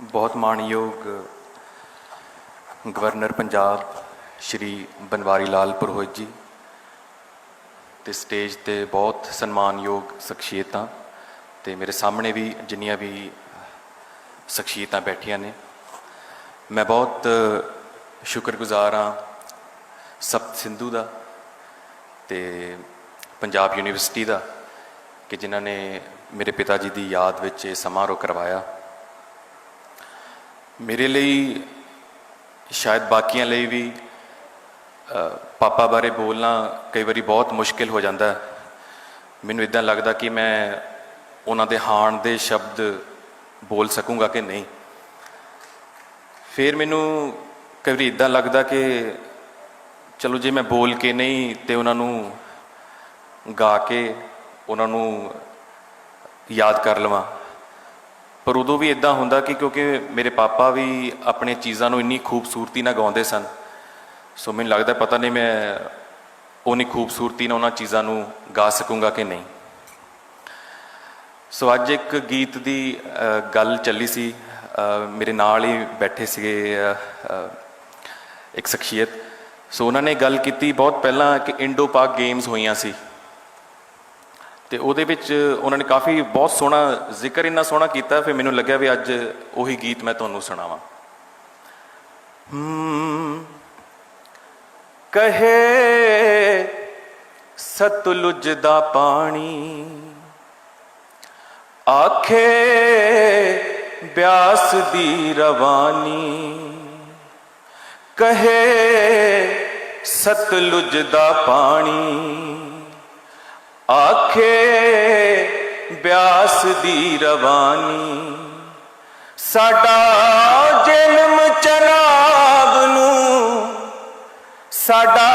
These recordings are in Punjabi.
ਬਹੁਤ ਮਾਣਯੋਗ ਗਵਰਨਰ ਪੰਜਾਬ ਸ਼੍ਰੀ ਬਨਵਾਰੀ ਲਾਲ ਪੁਰੋਹਿਤ ਜੀ ਤੇ ਸਟੇਜ ਤੇ ਬਹੁਤ ਸਨਮਾਨਯੋਗ ਸ਼ਖਸੀਅਤਾਂ ਤੇ ਮੇਰੇ ਸਾਹਮਣੇ ਵੀ ਜਿੰਨੀਆਂ ਵੀ ਸ਼ਖਸੀਅਤਾਂ ਬੈਠੀਆਂ ਨੇ। ਮੈਂ ਬਹੁਤ ਸ਼ੁਕਰਗੁਜ਼ਾਰ ਹਾਂ ਸਪਤ ਸਿੰਧੂ ਦਾ ਤੇ ਪੰਜਾਬ ਯੂਨੀਵਰਸਿਟੀ ਦਾ ਕਿ ਜਿਨ੍ਹਾਂ ਨੇ ਮੇਰੇ ਪਿਤਾ ਜੀ ਦੀ ਯਾਦ ਵਿੱਚ ਇਹ ਸਮਾਰੋਹ ਕਰਵਾਇਆ। ਮੇਰੇ ਲਈ, ਸ਼ਾਇਦ ਬਾਕੀਆਂ ਲਈ ਵੀ ਪਾਪਾ ਬਾਰੇ ਬੋਲਣਾ ਕਈ ਵਾਰੀ ਬਹੁਤ ਮੁਸ਼ਕਿਲ ਹੋ ਜਾਂਦਾ ਮੈਨੂੰ ਇਦਾਂ ਲੱਗਦਾ ਕਿ ਮੈਂ ਉਹਨਾਂ ਦੇ ਹਾਣ ਦੇ ਸ਼ਬਦ ਬੋਲ ਸਕੂੰਗਾ ਕਿ ਨਹੀਂ। ਫਿਰ ਮੈਨੂੰ ਕਈ ਵਾਰੀ ਇਦਾਂ ਲੱਗਦਾ ਕਿ ਚਲੋ ਜੇ ਮੈਂ ਬੋਲ ਕੇ ਨਹੀਂ ਤੇ ਉਹਨਾਂ ਨੂੰ ਗਾ ਕੇ ਉਹਨਾਂ ਨੂੰ ਯਾਦ ਕਰ ਲਵਾਂ। ਪਰ ਉਦੋਂ ਵੀ ਇਦਾਂ ਹੁੰਦਾ ਕਿ ਕਿਉਂਕਿ ਮੇਰੇ ਪਾਪਾ ਵੀ ਆਪਣੇ ਚੀਜ਼ਾਂ ਨੂੰ ਇੰਨੀ ਖੂਬਸੂਰਤੀ ਨਾਲ ਗਾਉਂਦੇ ਸਨ। ਸੋ ਮੈਨੂੰ ਲੱਗਦਾ ਪਤਾ ਨਹੀਂ ਮੈਂ ਉਨੀ ਖੂਬਸੂਰਤੀ ਨਾਲ ਉਹਨਾਂ ਚੀਜ਼ਾਂ ਨੂੰ ਗਾ ਸਕੂੰਗਾ ਕਿ ਨਹੀਂ। ਸੋ ਅੱਜ ਇੱਕ ਗੀਤ ਦੀ ਗੱਲ ਚੱਲੀ ਸੀ। ਮੇਰੇ ਨਾਲ ਹੀ ਬੈਠੇ ਸੀਗੇ ਇੱਕ ਸ਼ਖਸੀਅਤ। ਸੋ ਉਹਨਾਂ ਨੇ ਗੱਲ ਕੀਤੀ ਬਹੁਤ ਪਹਿਲਾਂ ਕਿ ਇੰਡੋ ਪਾਕ ਗੇਮਸ ਹੋਈਆਂ ਸੀ। ਤੇ ਉਹਦੇ ਵਿੱਚ ਉਹਨਾਂ ਨੇ ਕਾਫੀ ਬਹੁਤ ਸੋਹਣਾ ਜ਼ਿਕਰ ਇੰਨਾ ਸੋਹਣਾ ਕੀਤਾ, ਫਿਰ ਮੈਨੂੰ ਲੱਗਿਆ ਵੀ ਅੱਜ ਉਹੀ ਗੀਤ ਮੈਂ ਤੁਹਾਨੂੰ ਸੁਣਾਵਾਂ। ਕਹੇ ਸਤਲੁਜ ਦਾ ਪਾਣੀ, ਆਖੇ ਬਿਆਸ ਦੀ ਰਵਾਨੀ, ਕਹੇ ਸਤਲੁਜ ਦਾ ਪਾਣੀ ਆਖੇ, ਬਿਆਸ ਦੀ ਰਵਾਨੀ। ਸਾਡਾ ਜਨਮ ਚਨਾਬ ਨੂੰ, ਸਾਡਾ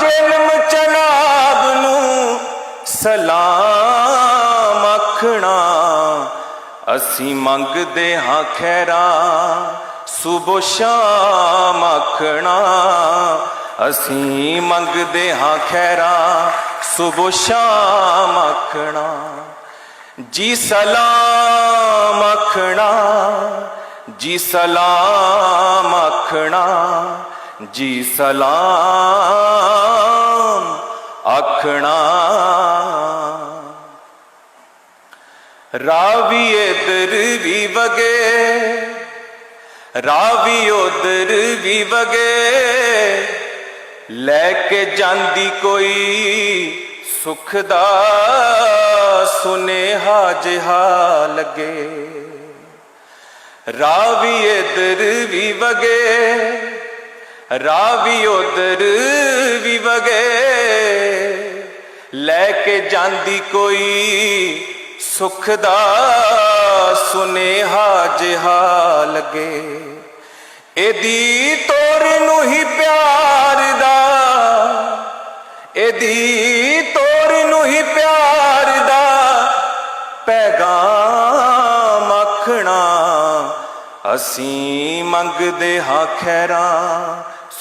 ਜਨਮ ਚਨਾਬ ਨੂੰ ਸਲਾਮ ਆਖਣਾ। ਅਸੀਂ ਮੰਗਦੇ ਹਾਂ ਖੈਰਾ, ਸੁਬੋ ਸ਼ਾਮ ਆਖਣਾ। ਅਸੀਂ ਮੰਗਦੇ ਹਾਂ ਖੈਰਾ ਸੁਬੋ ਸ਼ਾਮ ਆਖਣਾ, ਜੀ ਸਲਾਮ ਆਖਣਾ, ਜੀ ਸਲਾਮ ਆਖਣਾ, ਜੀ ਸਲਾਮ ਆਖਣਾ। ਰਾਵੀ ਇਧਰ ਵੀ ਵਗੇ, ਰਾਵੀ ਉਧਰ ਵੀ ਵਗੇ, ਲੈ ਕੇ ਜਾਂਦੀ ਕੋਈ ਸੁਖ ਦਾ ਸੁਨੇਹਾ ਜਿਹਾ ਲਗੇ। ਰਾਵੀ ਇਧਰ ਵੀ ਵਗੇ, ਰਾਵੀ ਉਧਰ ਵੀ ਵਗੇ। ਲੈ ਕੇ ਜਾਂਦੀ ਕੋਈ ਸੁਖ ਦਾ ਸੁਨੇਹਾ ਜਿਹਾ ਲਗੇ। ਇਹਦੀ ਤੋਰ ਨੂੰ ਹੀ ਪਿਆਰ ਦਾ, ਇਹਦੀ ਅਸੀਂ ਮੰਗਦੇ ਹਾਂ ਖੈਰਾ,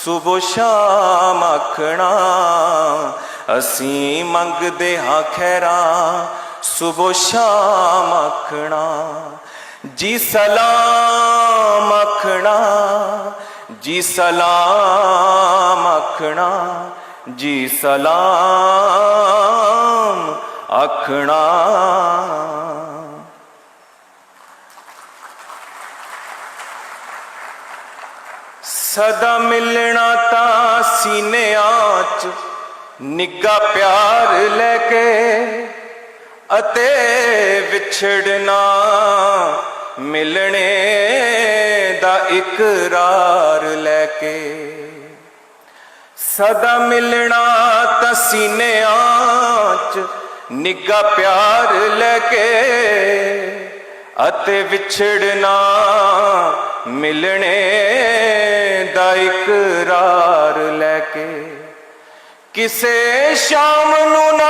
ਸੁਬੋ ਸ਼ਾਮ ਆਖਣਾ। ਅਸੀਂ ਮੰਗਦੇ ਹਾਂ ਖੈਰਾ, ਸੁਬੋ ਸ਼ਾਮ ਆਖਣਾ। ਜੀ ਸਲਾਮ ਆਖਣਾ, ਜੀ ਸਲਾਮ ਆਖਣਾ, ਜੀ ਸਲਾਮ ਆਖਣਾ। ਸਦਾ ਮਿਲਣਾ ਤਾਂ ਸੀਨਿਆਂ ਚ ਨਿੱਗਾ ਪਿਆਰ ਲੈ ਕੇ ਅਤੇ ਵਿਛੜਨਾ ਮਿਲਣੇ ਦਾ ਇਕਰਾਰ ਲੈ ਕੇ। ਸਦਾ ਮਿਲਣਾ ਤਾਂ ਸੀਨਿਆਂ ਚ ਨਿੱਗਾ ਪਿਆਰ ਲੈ ਕੇ ਅਤੇ ਵਿਛੜਨਾ ਮਿਲਣੇ ਦਾ ਇਕਰਾਰ ਲੈ ਕੇ ਕਿਸੇ ਸ਼ਾਮ ਨੂੰ ਨਾ,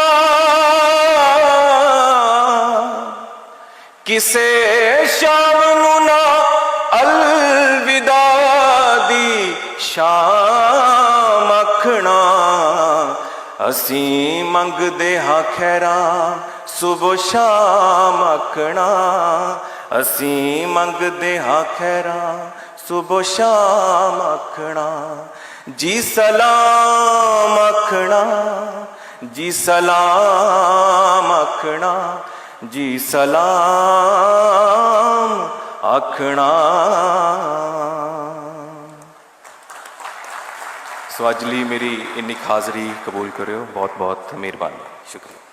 ਕਿਸੇ ਸ਼ਾਮ ਨੂੰ ਨਾ ਅਲਵਿਦਾ ਦੀ ਸ਼ਾਮ ਆਖਣਾ। ਅਸੀਂ ਮੰਗਦੇ ਹਾਂ ਖੈਰਾ, ਸੁਬਹ ਸ਼ਾਮ ਆਖਣਾ। ਅਸੀਂ ਮੰਗਦੇ ਹਾਂ ਖੈਰਾ, ਸੁਬਹ ਸ਼ਾਮ ਆਖਣਾ। ਜੀ ਸਲਾਮ ਆਖਣਾ, ਜੀ ਸਲਾਮ ਆਖਣਾ, ਜੀ ਸਲਾਮ ਆਖਣਾ। ਸੋ ਅੱਜ ਲਈ ਮੇਰੀ ਇੰਨੀ ਹਾਜ਼ਰੀ ਕਬੂਲ ਕਰਿਓ। ਬਹੁਤ ਬਹੁਤ ਮਿਹਰਬਾਨੀ। ਸ਼ੁਕਰੀਆ।